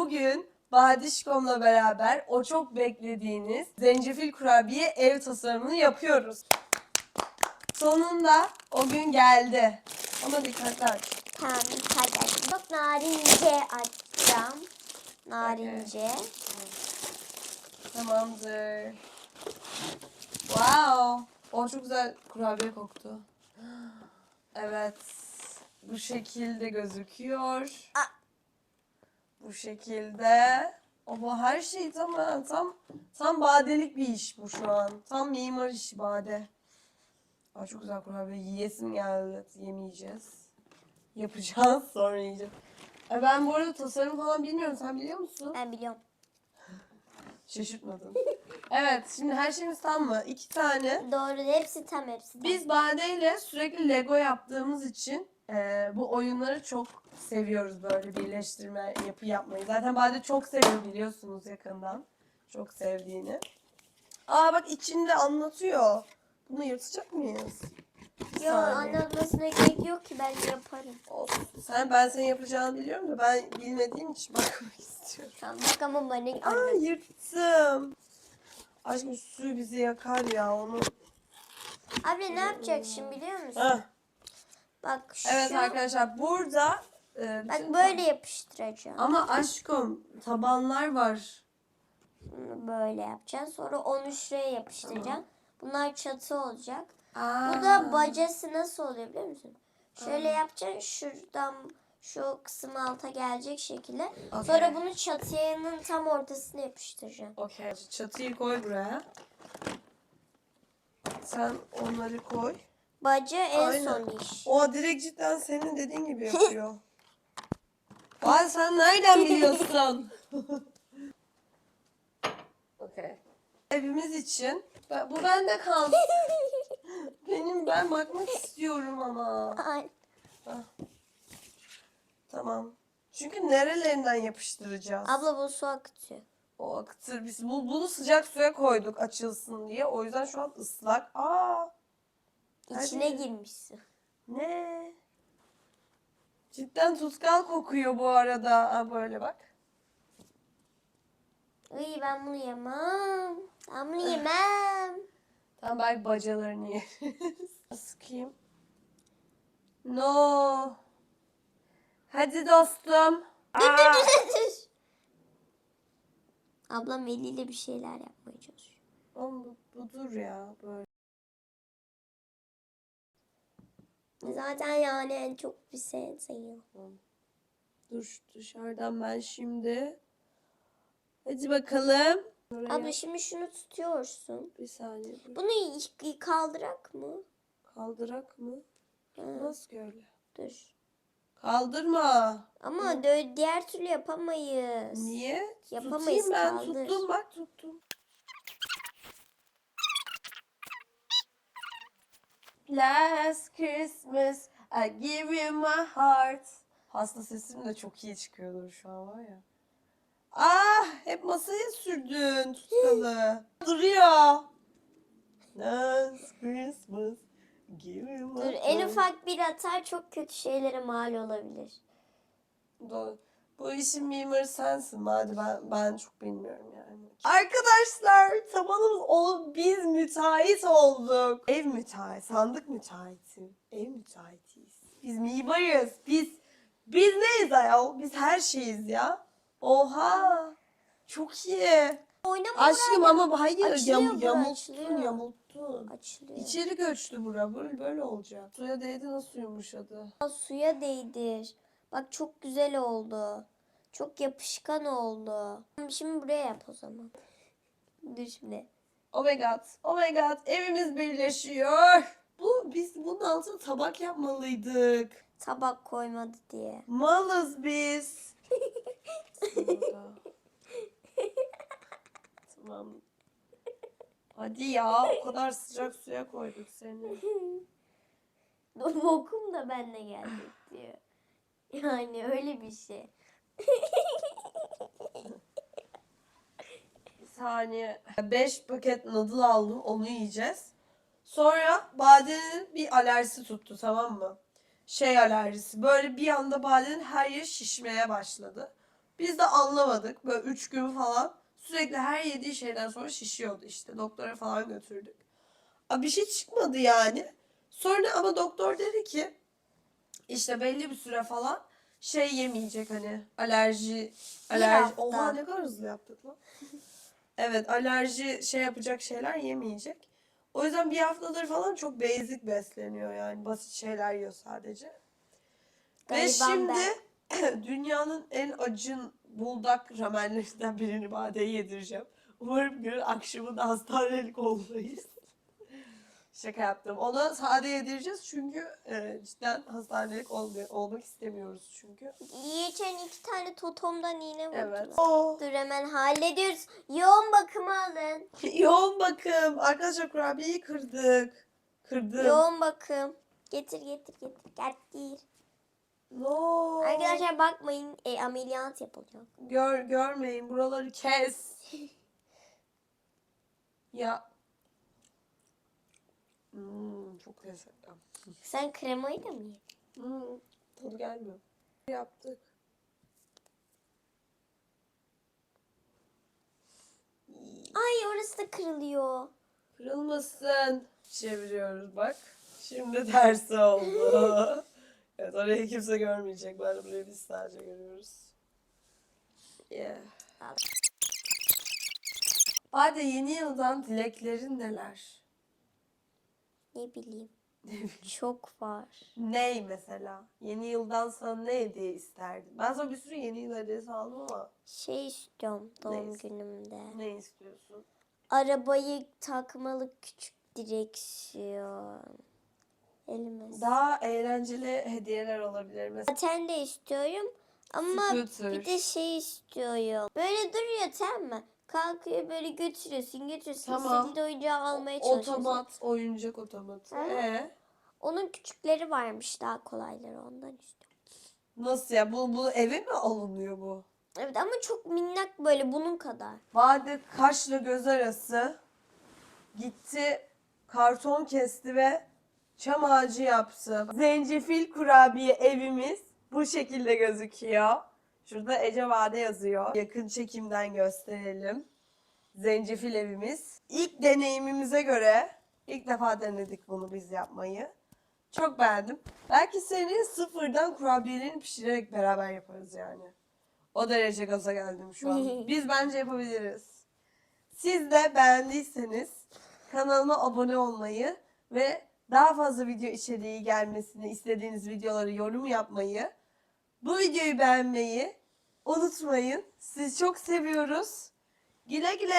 Bugün Badişkom'la beraber o çok beklediğiniz zencefil kurabiye ev tasarımını yapıyoruz. Sonunda o gün geldi. Ama dikkatli aç. Tamam hadi. Bak narince açacağım. Narince. Tamamdır. Wow. O çok güzel kurabiye koktu. Evet. Bu şekilde gözüküyor. Ah. Bu şekilde. O bu her şey tam tam tam badelik bir iş bu şu an. Tam mimar işi bade. Aa, çok güzel kurabiye. Yiyesim geldi. Yemeyeceğiz. Yapacağız sonra yiyeceğiz. Ay, Ben bu arada tasarım falan bilmiyorum. Sen biliyor musun? Ben biliyorum. Şaşırtmadın. evet şimdi her şeyimiz tam mı? İki tane. Doğru hepsi tam hepsi tam. Biz Bade ile sürekli Lego yaptığımız için e, bu oyunları çok seviyoruz böyle birleştirme, yapı yapmayı. Zaten Bade çok seviyor biliyorsunuz yakından. Çok sevdiğini. Aa bak içinde anlatıyor. Bunu yırtacak mıyız? Bir saniye. anlatmasına gerek yok ki ben yaparım. Olsun. Sen ben senin yapacağını biliyorum da ben bilmediğim için bakmak istiyorum. Tamam bak ama bana Aa anlat. yırttım. Aşkım su bizi yakar ya onu. Abi ne yapacak şimdi biliyor musun? Heh. Bak şu. Evet arkadaşlar burada e, Bak böyle yapıştıracağım. ama aşkım tabanlar var. Bunu Böyle yapacaksın. Sonra onu şuraya yapıştıracaksın. Bunlar çatı olacak. Aa. Bu da bacası nasıl oluyor biliyor musun? Şöyle yapacaksın şuradan şu kısım alta gelecek şekilde. Okey. Sonra bunu çatının tam ortasına yapıştıracaksın. Okey. Çatıyı koy buraya. Sen onları koy. Baca en Aynen. son iş. O direkt cidden senin dediğin gibi yapıyor. Vay sen nereden biliyorsun? Okey. Evimiz için. Ben- Bu bende kalsın. Benim ben bakmak istiyorum ama. Ay, Tamam. Çünkü nerelerinden yapıştıracağız? Abla bu su akıtıyor. O akıtır. Biz bu, bunu sıcak suya koyduk açılsın diye. O yüzden şu an ıslak. Aa İçine Hadi. girmişsin. ne? Cidden tutkal kokuyor bu arada. Ha, böyle bak. Iy ben bunu yemem. Ben bunu yemem. Tamam belki bacalarını yeriz. Sıkayım. No. Hadi dostum. Aa! Ablam eliyle bir şeyler yapmaya çalışıyor. Oğlum bu, budur ya böyle. Zaten yani en çok bir şey sayıyor. Dur dışarıdan ben şimdi. Hadi bakalım. Buraya Abla şimdi şunu tutuyorsun. bir saniye. dur. Bunu y- kaldırak mı? Kaldırak mı? Ha, Nasıl öyle? dur. Kaldırma. Ama dö- diğer türlü yapamayız. Niye? Yapamayız, Tutayım ben. kaldır. Tuttum bak tuttum. Last Christmas I give you my heart. Hasta sesim de çok iyi çıkıyordur şu an var ya. Ah hep masaya sürdün tutkalı. Duruyor. Last Christmas give you my Dur en heart. ufak bir hata çok kötü şeylere mal olabilir. Doğru. Bu işin mimarı sensin. Hadi ben, ben çok bilmiyorum yani. Arkadaşlar tabanımız ol biz müteahhit olduk. Ev müteahhit, sandık müteahhiti. Ev müteahhitiyiz. Biz mimarız. Biz biz neyiz ayol? Biz her şeyiz ya. Oha. Çok iyi. Oynama Aşkım ama hayır Açılıyor yam, bura, yamulttun açılıyor. yamulttun. Açılıyor. İçeri göçtü bura. Böyle, böyle olacak. Suya değdi nasıl yumuşadı? Suya değdir. Bak çok güzel oldu. Çok yapışkan oldu. Şimdi buraya yap o zaman. Dur şimdi. Oh my god. Oh my god. Evimiz birleşiyor. Bu biz bunun altına tabak yapmalıydık. Tabak koymadı diye. Malız biz. Tamam. Hadi ya o kadar sıcak suya koyduk seni. Bokum da benle gelecek diyor. Yani öyle bir şey. Saniye. 5 paket noodle aldım onu yiyeceğiz. Sonra Bade'nin bir alerjisi tuttu tamam mı? Şey alerjisi. Böyle bir anda Bade'nin her yeri şişmeye başladı. Biz de anlamadık. Böyle üç gün falan sürekli her yediği şeyden sonra şişiyordu işte. Doktora falan götürdük. Aa, bir şey çıkmadı yani. Sonra ama doktor dedi ki işte belli bir süre falan şey yemeyecek hani alerji alerji hafta. oha ne kadar hızlı yaptık lan. evet alerji şey yapacak şeyler yemeyecek. O yüzden bir haftadır falan çok basic besleniyor yani basit şeyler yiyor sadece. Ve Gariban şimdi dünyanın en acın buldak ramenlerinden birini Bade'ye yedireceğim. Umarım günün akşamında hastanelik olmayız. Şaka yaptım. Ona sade yedireceğiz çünkü e, cidden hastanelik olma- olmak istemiyoruz çünkü. Geçen iki tane totomdan iğne vurdular. Evet. Oh. Dur hemen hallediyoruz. Yoğun bakıma alın. Yoğun bakım. Arkadaşlar kurabiyeyi kırdık. Kırdım. Yoğun bakım. Getir getir getir. Getir. No. Arkadaşlar bakmayın e, ameliyat yapılacak. Gör, görmeyin. Buraları kes. ya. Hmm, çok lezzetli. Sen kremayı da mı yedin? Hmm, tadı gelmiyor. Yaptık. Ay orası da kırılıyor. Kırılmasın. Çeviriyoruz bak. Şimdi tersi oldu. evet orayı kimse görmeyecek. Ben burayı biz sadece görüyoruz. Yeah. Hadi yeni yıldan dileklerin neler? Ne bileyim. Çok var. Ney mesela? Yeni yıldan sana ne hediye isterdin? Ben sana bir sürü yeni yıl hediyesi aldım ama Şey istiyorum doğum Neyse. günümde. ne istiyorsun? Arabayı takmalı küçük direksiyon. Elime. Daha eğlenceli hediyeler olabilir mesela. Zaten de istiyorum ama Scooter. bir de şey istiyorum. Böyle duruyor tamam mı? Kalkıyor böyle götürüyorsun götürüyorsun. Tamam. İstediğin oyuncağı almaya çalışıyorsun. Otomat, oyuncak otomatı. Aha. Ee, Onun küçükleri varmış daha kolayları ondan istiyorum. nasıl ya? Bu, bu eve mi alınıyor bu? Evet ama çok minnak böyle bunun kadar. Vade kaşla göz arası gitti karton kesti ve çam ağacı yaptı. Zencefil kurabiye evimiz bu şekilde gözüküyor. Şurada Ece Vade yazıyor. Yakın çekimden gösterelim. Zencefil evimiz. İlk deneyimimize göre ilk defa denedik bunu biz yapmayı. Çok beğendim. Belki seni sıfırdan kurabiyelerini pişirerek beraber yaparız yani. O derece gaza geldim şu an. Biz bence yapabiliriz. Siz de beğendiyseniz kanalıma abone olmayı ve daha fazla video içeriği gelmesini istediğiniz videoları yorum yapmayı, bu videoyu beğenmeyi unutmayın. Sizi çok seviyoruz. Güle güle.